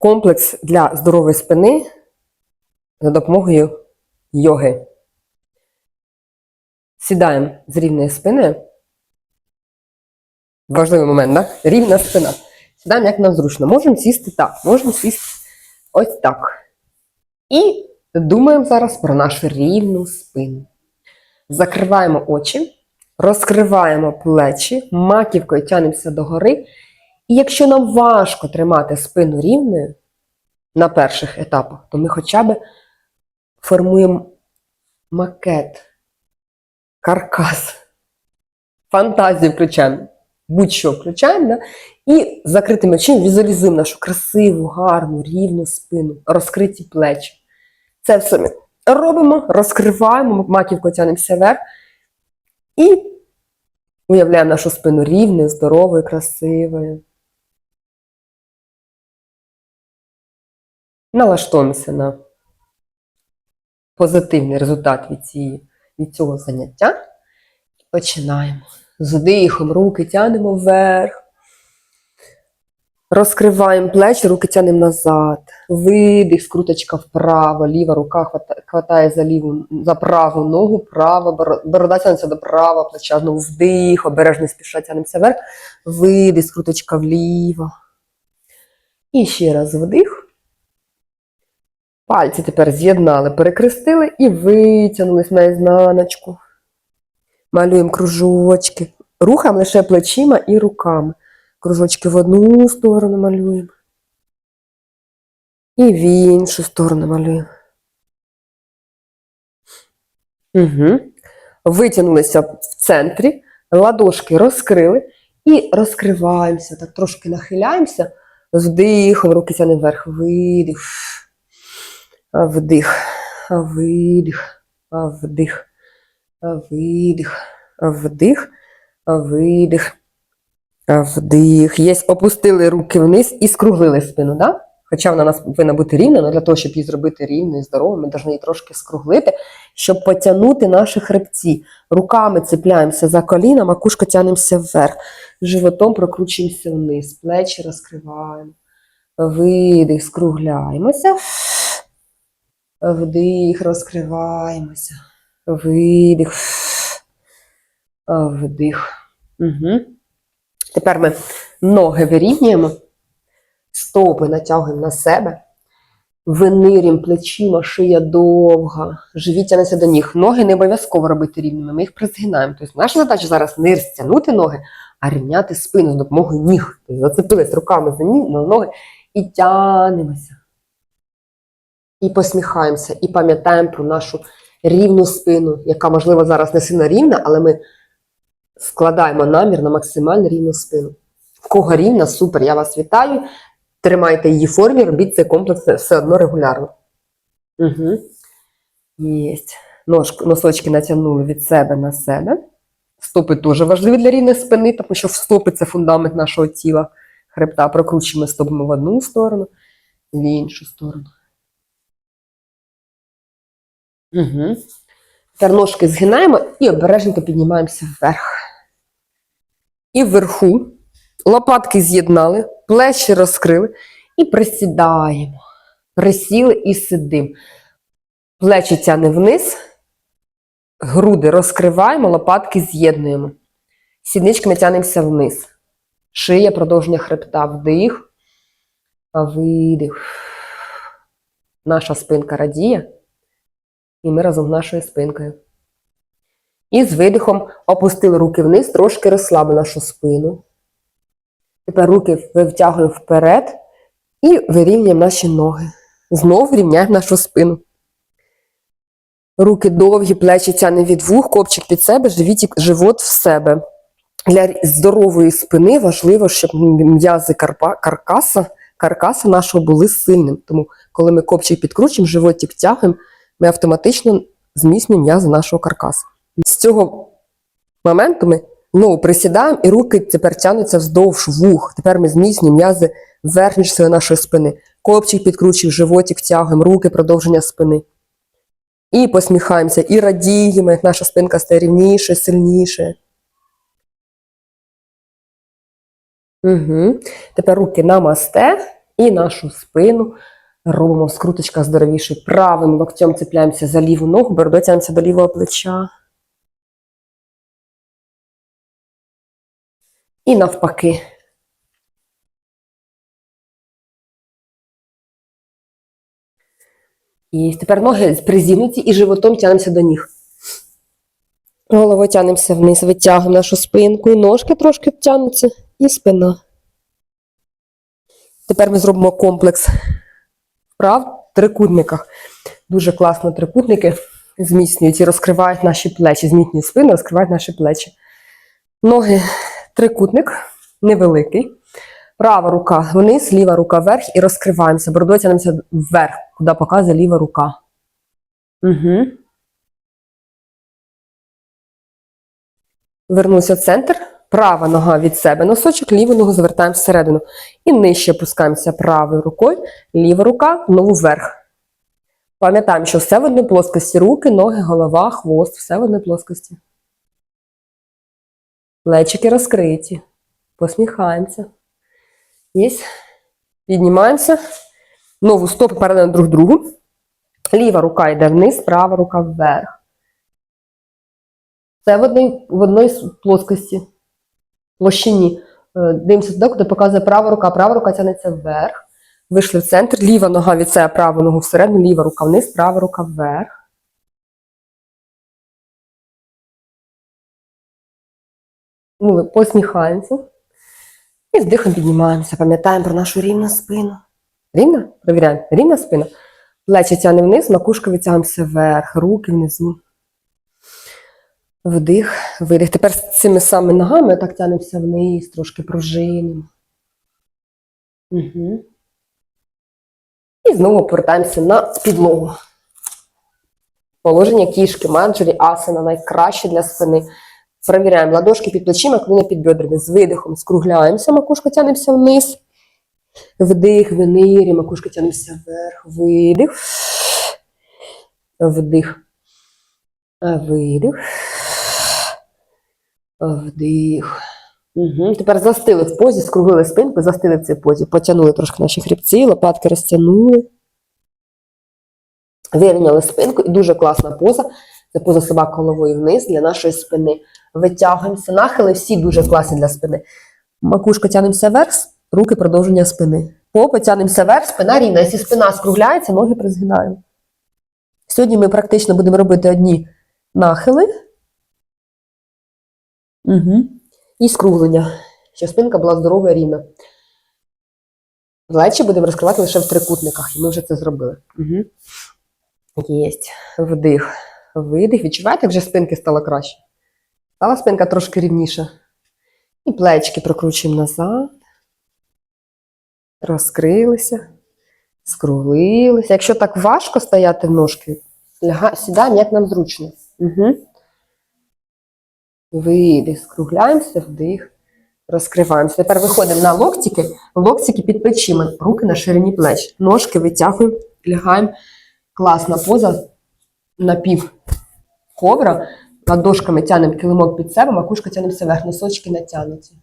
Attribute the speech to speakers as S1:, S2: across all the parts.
S1: комплекс для здорової спини за допомогою йоги. Сідаємо з рівної спини. Важливий момент, так? Рівна спина. Сідаємо як нам зручно. Можемо сісти так, можемо сісти ось так. І думаємо зараз про нашу рівну спину. Закриваємо очі, розкриваємо плечі, маківкою тянемося догори. І якщо нам важко тримати спину рівною на перших етапах, то ми хоча б формуємо макет, каркас, фантазію включаємо, будь-що включаємо, да? і з закритими очима візуалізуємо нашу красиву, гарну, рівну спину, розкриті плечі. Це все ми робимо, розкриваємо, маківку тянемося вверх і уявляємо нашу спину рівною, здоровою, красивою. Налаштуємося на позитивний результат від, цієї, від цього заняття. Починаємо. З вдихом руки тянемо вверх. Розкриваємо плечі, руки тянемо назад. Видих, скруточка вправо, ліва рука хватає за ліву, за праву ногу, права, боро- борода тягнеться до правого плеча. Знову вдих, обережно спіша тянемося вверх. Видих, скруточка вліво. І ще раз вдих. Пальці тепер з'єднали, перекрестили і витягнулись на. Малюємо кружочки. Рухаємо лише плечима і руками. Кружочки в одну сторону малюємо. І в іншу сторону малюємо. Угу. Витягнулися в центрі, ладошки розкрили і розкриваємося. Так трошки нахиляємося. Вдихом, руки тянемо вверх. Видих. Вдих. Видих. Вдих. Видих. Вдих. Видих. Вдих. Є. Опустили руки вниз і скруглили спину, да? Хоча вона у нас повинна бути рівна, але для того, щоб її зробити рівною і здоровою, ми повинні її трошки скруглити, щоб потягнути наші хребці. Руками цепляємося за коліна, макушка тянемося вверх. Животом прокручуємося вниз, плечі розкриваємо. Видих, скругляємося. Вдих, розкриваємося. Видих. Вдих. Угу. Тепер ми ноги вирівнюємо, стопи натягуємо на себе, винирюємо плечима, шия довга, живіт тянеться до ніг. Ноги не обов'язково робити рівними, ми їх призгинаємо. Тобто наша задача зараз не стягнути ноги, а рівняти спину з допомогою ніг. Тобто зацепились руками за ноги і тянемося. І посміхаємося, і пам'ятаємо про нашу рівну спину, яка, можливо, зараз не сильно рівна, але ми складаємо намір на максимально рівну спину. В кого рівна, супер, я вас вітаю. Тримайте її в формі, робіть цей комплекс все одно регулярно. Угу. Єсть. Ножку, носочки натягнули від себе на себе. Стопи теж важливі для рівної спини, тому що стопи це фундамент нашого тіла. Хребта прокручуємо стопами в одну сторону, в іншу сторону. Угу. Тепер згинаємо і обережненько піднімаємося вверх. І вверху лопатки з'єднали, плечі розкрили і присідаємо. Присіли і сидимо. Плечі тягне вниз, груди розкриваємо, лопатки з'єднуємо. Сідничками тянемося вниз. Шия, продовження хребта, вдих, видих. Наша спинка радіє. І ми разом з нашою спинкою. І з видихом опустили руки вниз, трошки розслабили нашу спину. Тепер руки витягуємо вперед і вирівнюємо наші ноги. Знову рівняємо нашу спину. Руки довгі, плечі тягне від вух, копчик під себе, живіт, живот в себе. Для здорової спини важливо, щоб м'язи каркаса, каркаса нашого були сильними. Тому, коли ми копчик підкручуємо, животик тягуємо, ми автоматично зміцнюємо м'язи нашого каркасу. З цього моменту ми знову присідаємо і руки тепер тягнуться вздовж вух. Тепер ми зміцнюємо м'язи верхньої частини нашої спини. Копчик підкручуємо, животик тягуємо, руки продовження спини. І посміхаємося, і радіємо, як наша спинка стає рівніше, сильніше. Угу. Тепер руки намасте І нашу спину робимо в скруточках здоровішою. Правим локтем цепляємося за ліву ногу, бородою тягнемося до лівого плеча. І навпаки. І тепер ноги призігнуті і животом тягнемося до ніг. Головою тягнемося вниз, витягуємо нашу спинку, і ножки трошки тягнуться, і спина. Тепер ми зробимо комплекс вправ в трикутниках. Дуже класно трикутники зміцнюють і розкривають наші плечі, зміцнюють спину, розкривають наші плечі. Ноги трикутник невеликий. Права рука вниз, ліва рука вверх і розкриваємося. Бородою тягнемося вверх, куди показує ліва рука. Угу. Вернуся в центр. Права нога від себе носочок, ліву ногу завертаємо всередину. І нижче опускаємося правою рукою, ліва рука, ногу вверх. Пам'ятаємо, що все в одній плоскості. Руки, ноги, голова, хвост, все в одній плоскості. Плечики розкриті. Посміхаємося. Єсть. Піднімаємося. Нову стопи паралельно друг другу. Ліва рука йде вниз, права рука вверх. Це в одній, в одній плоскості. Площині. Е, Дивимося туди, куди показує права рука. Права рука тягнеться вверх. Вийшли в центр. Ліва нога від себе, праву ногу всередину, ліва рука вниз, права рука вверх. Ми посміхаємося. І з дихом піднімаємося. Пам'ятаємо про нашу рівну спину. Рівна? Провіряємо. Рівна спина. Плечі тягнемо вниз, макушка витягнемося вверх, руки внизу. Вдих, видих. Тепер з цими самими ногами так тягнемося вниз, трошки пружинимо. Угу. І знову повертаємося на підлогу. Положення кішки, манджурі, асана найкраще для спини. Перевіряємо ладошки під плечима, коліна під бедрами. З видихом скругляємося, макушка тягнемося вниз. Вдих, винирі, макушка тягнемося вверх. Видих. Вдих. Видих. Вдих. Угу. Тепер застили в позі, скруглили спинку, застили в цій позі. Потягнули трошки наші хребці, лопатки розтягнули. Вирівняли спинку і дуже класна поза. Це поза собака головою вниз для нашої спини. Витягуємося. Нахили всі дуже класні для спини. Макушка тягнемося вверх, руки продовження спини. Попа тягнемося вверх, спина рівна. Якщо спина скругляється, ноги призгинаємо. Сьогодні ми практично будемо робити одні нахили. Угу. І скруглення, щоб спинка була здорова і рівна. Плечі будемо розкривати лише в трикутниках, і ми вже це зробили. Угу. Єсть. Вдих. Видих. Відчуваєте, як вже спинки стало краще? Стала спинка трошки рівніша. І плечки прокручуємо назад. Розкрилися. Скруглилися. Якщо так важко стояти в ножки, сідаємо, як нам зручно. Угу. Видих, скругляємося, вдих, розкриваємося. Тепер виходимо на локтики, локтики під плечима, руки на ширині плеч. Ножки витягуємо, лягаємо. Класна поза напів ковра. Ладошками тянемо килимок під себе, макушка тянемося вверх, носочки натягнуті.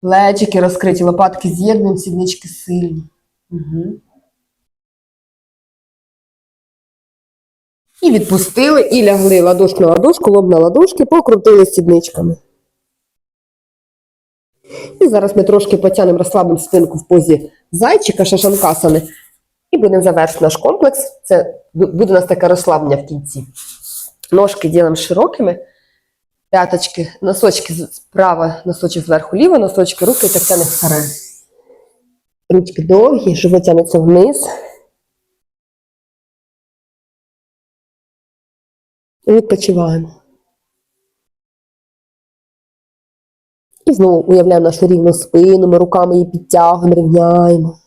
S1: Плечики розкриті, лопатки з'єднуємо, сіднички сильні. Угу. І відпустили, і лягли ладошку на ладошку, лоб на ладошки, покрутили сідничками. І зараз ми трошки потягнемо, розслабимо спинку в позі зайчика, шашанкасани. І будемо завершити наш комплекс. Це буде у нас таке розслаблення в кінці. Ножки ділимо широкими. П'яточки, носочки справа, носочок зверху ліво, носочки руки так тягне вперед. Ручки довгі, живот тягнеться вниз. Відпочиваємо. І знову уявляємо нашу рівну спину, ми руками її підтягуємо, рівняємо.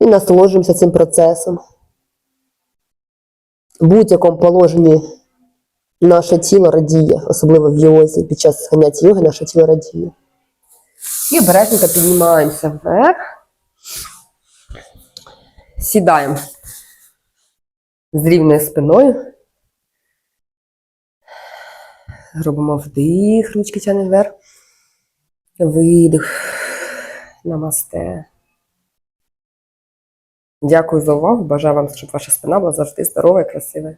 S1: І насолоджуємося цим процесом. В будь-якому положенні наше тіло радіє, особливо в йозі, під час заняття йоги наше тіло радіє. І обережненько піднімаємося вверх. Сідаємо з рівною спиною. Робимо вдих, ручки тягнемо вверх. Видих. Намасте. Дякую за увагу. Бажаю вам, щоб ваша спина була завжди здорова і красива.